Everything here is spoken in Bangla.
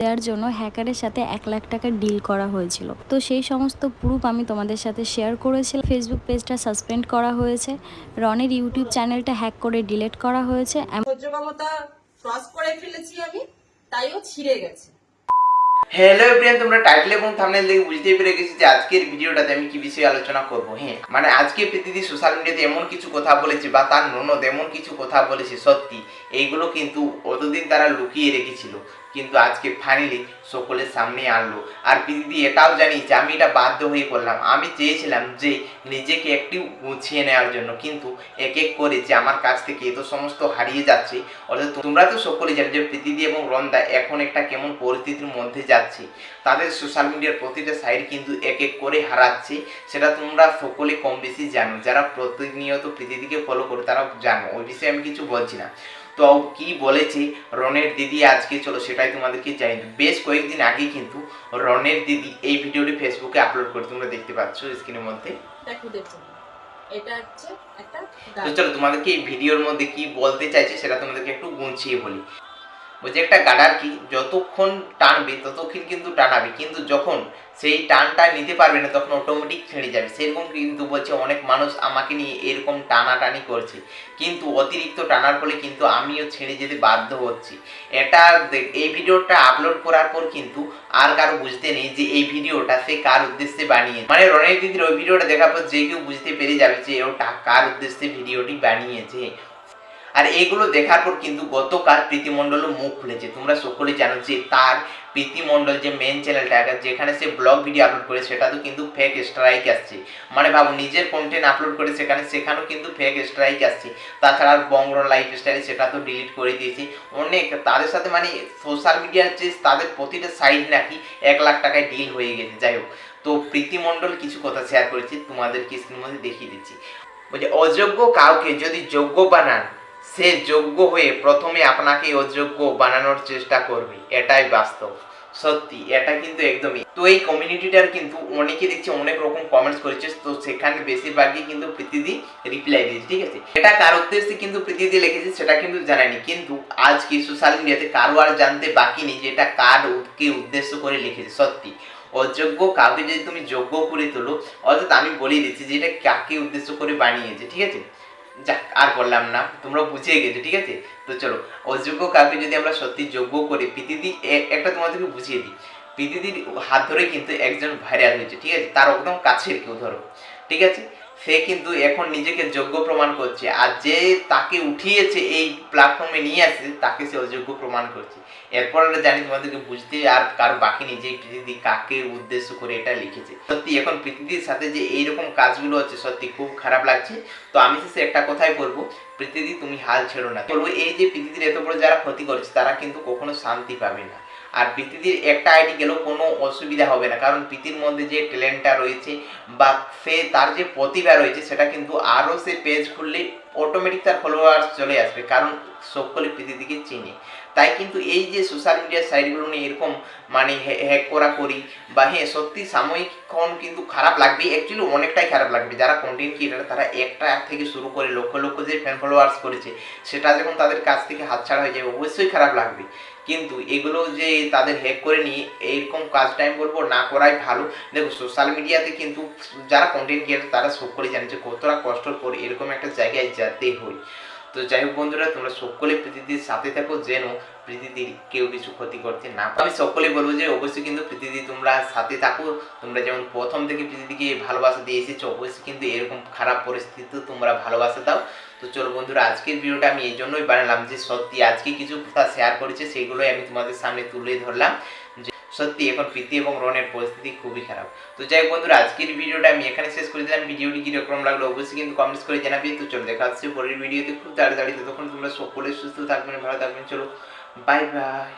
দেওয়ার জন্য হ্যাকারের সাথে এক লাখ টাকার ডিল করা হয়েছিল। তো সেই সমস্ত প্রুফ আমি তোমাদের সাথে শেয়ার করেছিলাম। ফেসবুক পেজটা সাসপেন্ড করা হয়েছে। রনের ইউটিউব চ্যানেলটা হ্যাক করে ডিলিট করা হয়েছে। এম- সহ্য ক্ষমতা ক্রস করে ফেলেছি আমি তাইও ছিঁড়ে গেছে। হ্যালো এভরিয়ান তোমরা টাইটেল এবং দেখে বুঝতেই পেরে গেছি যে আজকের ভিডিওটাতে আমি কি বিষয়ে আলোচনা করব। হ্যাঁ মানে আজকে পৃথিবী সোশ্যাল মিডিয়াতে এমন কিছু কথা বলেছে বা তার ননদ এমন কিছু কথা বলেছে সত্যি এইগুলো কিন্তু অতদিন তারা লুকিয়ে রেখেছিল। কিন্তু আজকে ফাইনালি সকলের সামনে আনলো। আর পৃথিবী এটাও জানিয়েছে আমি এটা বাধ্য হয়ে করলাম। আমি চেয়েছিলাম যে নিজেকে একটু গুছিয়ে নেওয়ার জন্য। কিন্তু এক এক করে যে আমার কাছ থেকে এত সমস্ত হারিয়ে যাচ্ছে অর্থাৎ তোমরা তো সকলেই জানো যে পৃথিবী এবং রন্দা এখন একটা কেমন পরিস্থিতির মধ্যে যাচ্ছে। তাদের সোশ্যাল মিডিয়ার প্রতিটা সাইড কিন্তু এক এক করে হারাচ্ছে। সেটা তোমরা সকলে কম বেশি জানো। যারা প্রতিনিয়ত পৃথিবীকে ফলো করে তারা জানো। ওই বিষয়ে আমি কিছু বলছি না। তো কি বলেছে? রনের দিদি আজকে চলো সেটাই তোমাদেরকে জানি বেশ কয়েকদিন আগে কিন্তু রনের দিদি এই ভিডিওটি ফেসবুকে আপলোড করে তোমরা দেখতে পাচ্ছ স্ক্রিনের মধ্যে। দেখো দেখো। এটা হচ্ছে একটা তো চলো তোমাদেরকে এই ভিডিওর মধ্যে কি বলতে চাইছে সেটা তোমাদেরকে একটু গুছিয়ে বলি। বলছে, একটা গাডার কি? যতক্ষণ টানবে, ততক্ষণ কিন্তু টানাবে। কিন্তু যখন সেই টানটা নিতে পারবে না, তখন অটোমেটিক ছেড়ে যাবে। সেরকম কিন্তু বলছে, অনেক মানুষ আমাকে নিয়ে এরকম টানাটানি করছে। কিন্তু অতিরিক্ত টানার ফলে কিন্তু আমিও ছেড়ে যেতে বাধ্য হচ্ছি। এটা এই ভিডিওটা আপলোড করার পর কিন্তু আর কারও বুঝতে নেই যে এই ভিডিওটা সে কার উদ্দেশ্যে বানিয়ে মানে রনের দিদির ওই ভিডিওটা দেখার পর যে কেউ বুঝতে পেরে যাবে যে ওটা কার উদ্দেশ্যে ভিডিওটি বানিয়েছে। আর এইগুলো দেখার পর কিন্তু গতকাল প্রীতিমণ্ডলও মুখ খুলেছে। তোমরা সকলে জানো যে তার প্রীতিমণ্ডল যে মেন চ্যানেলটা যেখানে সে ব্লগ ভিডিও আপলোড করে, সেটা তো কিন্তু ফেক স্ট্রাইক আসছে। মানে ভাবো নিজের কন্টেন্ট আপলোড করে সেখানে, সেখানেও কিন্তু ফেক স্ট্রাইক আসছে। তাছাড়া বঙ্গর লাইফ স্টাইল সেটা তো ডিলিট করে দিয়েছে। অনেক তাদের সাথে মানে সোশ্যাল মিডিয়ার যে তাদের প্রতিটা সাইড নাকি এক লাখ টাকায় ডিল হয়ে গেছে। যাই হোক, তো প্রীতিমণ্ডল কিছু কথা শেয়ার করেছি, তোমাদেরকে স্ক্রিনের মধ্যে দেখিয়ে দিচ্ছি। বলছে, অযোগ্য কাউকে যদি যোগ্য বানান সে যোগ্য হয়ে প্রথমে আপনাকে অযোগ্য বানানোর চেষ্টা করবে। এটাই বাস্তব। সত্যি, এটা কিন্তু একদমই। তো এই কমিউনিটিটার কিন্তু অনেকে দেখছি অনেক রকম কমেন্টস করেছে, তো সেখানে বেশিরভাগই কিন্তু প্রীতিদি রিপ্লাই দিয়েছে, ঠিক আছে? এটা কার উদ্দেশ্যে কিন্তু প্রীতিদি লিখেছে সেটা কিন্তু জানায়নি, কিন্তু আজকে সোশ্যাল মিডিয়াতে কারও আর জানতে বাকি নেই যে এটা কার কে উদ্দেশ্য করে লিখেছে, সত্যি। অযোগ্য কাউকে যদি তুমি যোগ্য করে তোলো, অর্থাৎ আমি বলে দিচ্ছি যে এটা কাকে উদ্দেশ্য করে বানিয়েছে, ঠিক আছে? যাক, আর বললাম না তোমরা বুঝিয়ে গেছো, ঠিক আছে? তো চলো, অযোগ্য কাউকে যদি আমরা সত্যি যোগ্য করি পৃথিবী একটা তোমাদেরকে বুঝিয়ে দিই। পৃথিবীর হাত ধরে কিন্তু একজন ভাইরাল হয়েছে, ঠিক আছে? তার একদম কাছের কেউ, ধরো, ঠিক আছে? সে কিন্তু এখন নিজেকে যোগ্য প্রমাণ করছে। আর যে তাকে উঠিয়েছে এই প্ল্যাটফর্মে নিয়ে আসছে, তাকে সে অযোগ্য প্রমাণ করছে। এরপর আমরা জানি তোমাদেরকে বুঝতে আর কার বাকি যে পৃথিবী কাকে উদ্দেশ্য করে এটা লিখেছে। সত্যি এখন পৃথিবীর সাথে যে এইরকম কাজগুলো হচ্ছে, সত্যি খুব খারাপ লাগছে। তো আমি শেষে একটা কথাই বলব পৃথিবী তুমি হাল ছেড়ো না। বলব এই যে পৃথিবীর এত বড় যারা ক্ষতি করেছে, তারা কিন্তু কখনো শান্তি পাবে না। আর পৃথিবীর একটা আইডি গেলেও কোনো অসুবিধা হবে না। কারণ পৃথিবীর মধ্যে যে ট্যালেন্টটা রয়েছে বা সে তার যে প্রতিভা রয়েছে, সেটা কিন্তু আরও সে পেজ খুললে অটোমেটিক তার ফলোয়ার্স চলে আসবে, কারণ সকলে পৃথিবীকে চিনে। তাই কিন্তু এই যে সোশ্যাল মিডিয়ার সাইটগুলো নিয়ে এরকম মানে হ্যাক করা করি, বা হ্যাঁ সত্যি সাময়িকক্ষণ কিন্তু খারাপ লাগবে অ্যাকচুয়ালি অনেকটাই খারাপ লাগবে। যারা কন্টেন্ট ক্রিয়েটার তারা একটা থেকে শুরু করে লক্ষ লক্ষ যে ফ্যান ফলোয়ার্স করেছে, সেটা যখন তাদের কাছ থেকে হাতছাড়া হয়ে যাবে, অবশ্যই খারাপ লাগবে। কিন্তু এগুলো যে তাদের হ্যাক করে নিয়ে এইরকম কাজটা আমি বলব না করাই ভালো। দেখো সোশ্যাল মিডিয়াতে কিন্তু যারা কন্টেন্ট ক্রিয়েটার তারা সকলে জানে যে কতটা কষ্ট করে এরকম একটা জায়গায় যেতে হয় তো যাই হোক বন্ধুরা, তোমরা সকলে প্রীতিদির সাথে থাকো, যেন প্রীতিদির কেউ কিছু ক্ষতি করতে না। আমি সকলে বলব যে, অবশ্যই কিন্তু প্রীতিদি তোমরা সাথে থাকো। তোমরা যেমন প্রথম থেকে প্রীতিদিকে ভালোবাসা দিয়ে এসেছ, অবশ্যই কিন্তু এরকম খারাপ পরিস্থিতিতে তোমরা ভালোবাসা দাও। তো চলো বন্ধুরা, আজকের ভিডিওটা আমি এই জন্যই বানালাম যে, সত্যি আজকে কিছু কথা শেয়ার করেছে, সেগুলোই আমি তোমাদের সামনে তুলে ধরলাম। যে সত্যি, এখন প্রীতি এবং রনের পরিস্থিতি খুবই খারাপ। তো যাই বন্ধুরা, আজকের ভিডিওটা আমি এখানে শেষ করে দিলাম। ভিডিওটি কীরকম লাগল অবশ্যই কিন্তু কমেন্টস করে জানাবি তো চলো দেখা হচ্ছে পরের ভিডিওতে। খুব তাড়াতাড়ি তখন তোমরা সকলে সুস্থ থাকবেন, ভালো থাকবেন। চলো বাই বাই